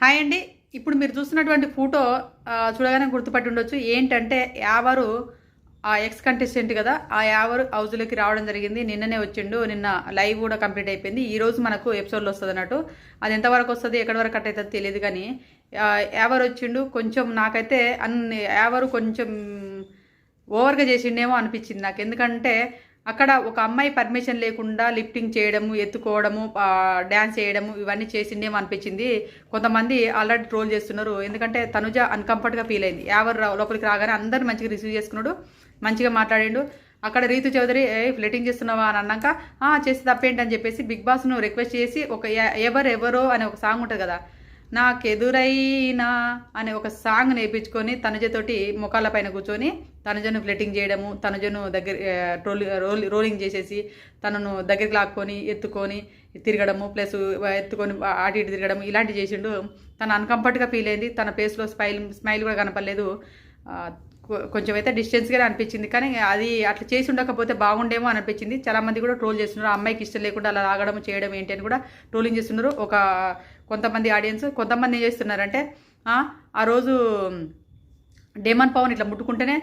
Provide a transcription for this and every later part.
Hi అండి. ఇప్పుడు మీరు చూస్తున్నటువంటి ఫోటో చూడగానే గుర్తుపట్టి ఉండొచ్చు. ఏంటంటే యావరు ఆ ఎక్స్ కంటెస్టెంట్ కదా ఆ యావరు హౌస్లోకి రావడం జరిగింది. నిన్ననే వచ్చిండు నిన్న లైవ్ కూడా కంప్లీట్ అయిపోయింది. ఈ రోజు మనకు ఎపిసోడ్లో వస్తుంది అన్నట్టు. అది ఎంతవరకు వస్తుంది ఎక్కడి వరకు కట్ అవుతుందో తెలియదు కానీ ఆ, యావరు వచ్చిండు. కొంచెం నాకైతే అన్ని యావరు కొంచెం ఓవర్గా చేసిండేమో అనిపించింది నాకు. ఎందుకంటే అక్కడ ఒక అమ్మాయి పర్మిషన్ లేకుండా లిఫ్టింగ్ చేయడము ఎత్తుకోవడము డ్యాన్స్ చేయడము ఇవన్నీ చేసిండేమో అనిపించింది కొంతమంది ఆల్రెడీ ట్రోల్ చేస్తున్నారు. ఎందుకంటే తనుజ అన్కంఫర్ట్గా ఫీల్ అయింది. ఎవరు లోపలికి రాగానే అందరు మంచిగా రిసీవ్ చేసుకున్నాడు. మంచిగా మాట్లాడిండు. అక్కడ రీతు చౌదరి ఏ ఫ్లెటింగ్ చేస్తున్నావా? అని అన్నాక "ఆ, చేస్తే తప్పేంటి? అని చెప్పేసి బిగ్ బాస్ను రిక్వెస్ట్ చేసి ఒక ఎవరెవరో ఎవరు అనే ఒక సాంగ్ ఉంటుంది కదా నాకెదురైనా అనే ఒక సాంగ్ నేర్పించుకొని తనుజతోటి ముఖాల పైన కూర్చొని తనుజను ఫ్లెటింగ్ చేయడము తనుజను దగ్గర ఆ, ట్రోలి రోల్ రోలింగ్ చేసేసి తనను దగ్గరికి లాక్కొని ఎత్తుకొని తిరగడము ప్లస్ ఎత్తుకొని అటు ఇటు తిరగడము ఇలాంటివి చేసిండు. తను అన్కంఫర్ట్గా ఫీల్ అయింది. తన ఫేస్లో స్మైల్ స్మైల్ కూడా కనపడలేదు. కొంచెం అయితే డిస్టెన్స్గానే అనిపించింది. కానీ అది అట్లా చేసి ఉండకపోతే బాగుండేమో అనిపించింది. చాలామంది కూడా ట్రోల్ చేస్తున్నారు. ఆ అమ్మాయికి ఇష్టం లేకుండా అలా రాగడం చేయడం ఏంటి అని కూడా ట్రోలింగ్ చేస్తున్నారు. ఒక కొంతమంది ఆడియన్స్ కొంతమంది ఏం చేస్తున్నారంటే ఆ, రోజు డేమన్ పవన్ ఇట్లా ముట్టుకుంటేనే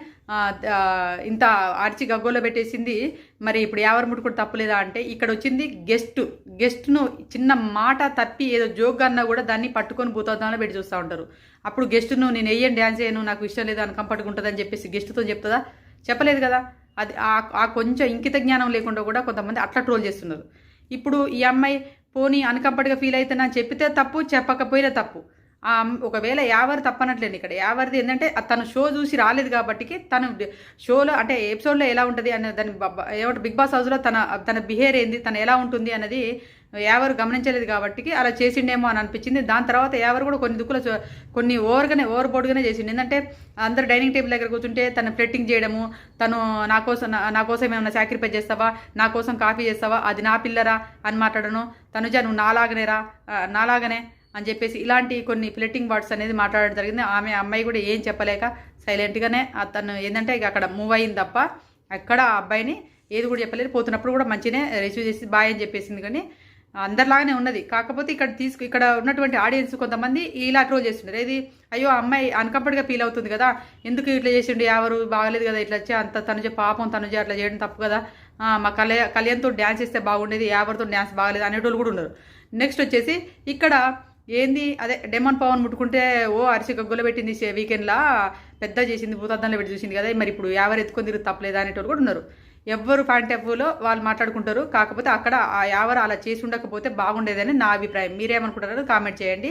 ఇంత అరిచి గగ్గోలో పెట్టేసింది. మరి ఇప్పుడు ఎవరు ముట్టుకుంటే తప్పలేదా అంటే ఇక్కడ వచ్చింది గెస్ట్ గెస్ట్ను చిన్న మాట తప్పి ఏదో జోక్ అన్నా కూడా దాన్ని పట్టుకొని భూతద్దంలో పెట్టి చూస్తూ ఉంటారు. అప్పుడు గెస్ట్ను నేను వేయను డ్యాన్స్ చేయను నాకు ఇష్టం లేదు అన్కంఫర్ట్గా ఉంటుందని చెప్పేసి గెస్ట్తో చెప్తుందా? చెప్పలేదు కదా. అది ఆ- ఆ కొంచెం ఇంకిత జ్ఞానం లేకుండా కూడా కొంతమంది అట్లా ట్రోల్ చేస్తున్నారు. ఇప్పుడు ఈ అమ్మాయి పోనీ అన్కంఫర్ట్గా ఫీల్ అయితే నాకు చెప్పితే తప్పు చెప్పకపోయినా తప్పు. ఒకవేళ యావర్ తప్పనట్లేదు ఇక్కడ. యావరిది ఏంటంటే తను షో చూసి రాలేదు కాబట్టి తను షోలో అంటే ఎపిసోడ్లో ఎలా ఉంటుంది అనే దాని ఏమంటే బిగ్ బాస్ హౌస్లో తన తన బిహేవియర్ ఏంది తను ఎలా ఉంటుంది అనేది ఎవరు గమనించలేదు కాబట్టి అలా చేసిండేమో అని అనిపించింది. దాని తర్వాత ఎవరు కూడా కొన్ని దుక్కులు కొన్ని ఓవర్గానే ఓవర్ బోర్డుగానే చేసిండు. ఏంటంటే అందరు డైనింగ్ టేబుల్ దగ్గర కూర్చుంటే తను ఫ్లెట్టింగ్ చేయడము తను నా కోసం నా- కోసం ఏమైనా సాక్రిఫైస్ చేస్తావా నా కోసం కాఫీ చేస్తావా అది నా పిల్లరా అని మాట్లాడను. తనుజ నువ్వు నాలాగనేరా నాలాగనే అని చెప్పేసి ఇలాంటి కొన్ని ప్లేటింగ్ వర్డ్స్ అనేది మాట్లాడడం జరిగింది. ఆమె అమ్మాయి కూడా ఏం చెప్పలేక సైలెంట్గానే తను ఏంటంటే ఇక అక్కడ మూవ్ అయింది తప్ప అక్కడ ఆ అబ్బాయిని ఏది కూడా చెప్పలేదు పోతున్నప్పుడు కూడా మంచినే రిసీవ్ చేసి బాయ్ అని చెప్పేసింది కానీ అందరిలాగానే ఉన్నది. కాకపోతే ఇక్కడ తీసుకు ఇక్కడ ఉన్నటువంటి ఆడియన్స్ కొంతమంది ఇలా ట్రోల్ చేస్తున్నారు ఏది? అయ్యో అమ్మాయి అన్కంఫర్ట్గా ఫీల్ అవుతుంది కదా. ఎందుకు ఇట్లా చేసిండు? ఎవరు? బాగలేదు కదా ఇట్లా వచ్చి అంత తనుజ పాపం తనుజ అట్లా చేయడం తప్పు కదా. మా కళ్యాణ కళ్యాణ్తో డ్యాన్స్ చేస్తే బాగుండేది. ఎవరితో డ్యాన్స్ బాగలేదు అనేటోళ్ళు కూడా ఉన్నారు. నెక్స్ట్ వచ్చేసి ఇక్కడ ఏంది? అదే డెమన్ పవన్ ముట్టుకుంటే ఓ అరిసి గగ్గొల పెట్టింది వీకెండ్లా పెద్ద చేసింది భూతార్థంలో పెట్టి చూసింది కదా మరి ఇప్పుడు ఎవరు ఎత్తుకొని తిరుగు తప్పలేదా అనేటోళ్ళు కూడా ఉన్నారు. ఎవ్వరు పాయింట్ ఆఫ్ వాళ్ళు మాట్లాడుకుంటారు కాకపోతే అక్కడ ఆ ఎవరు అలా చేసి ఉండకపోతే బాగుండేదని నా అభిప్రాయం. మీరేమనుకుంటారో కామెంట్ చేయండి.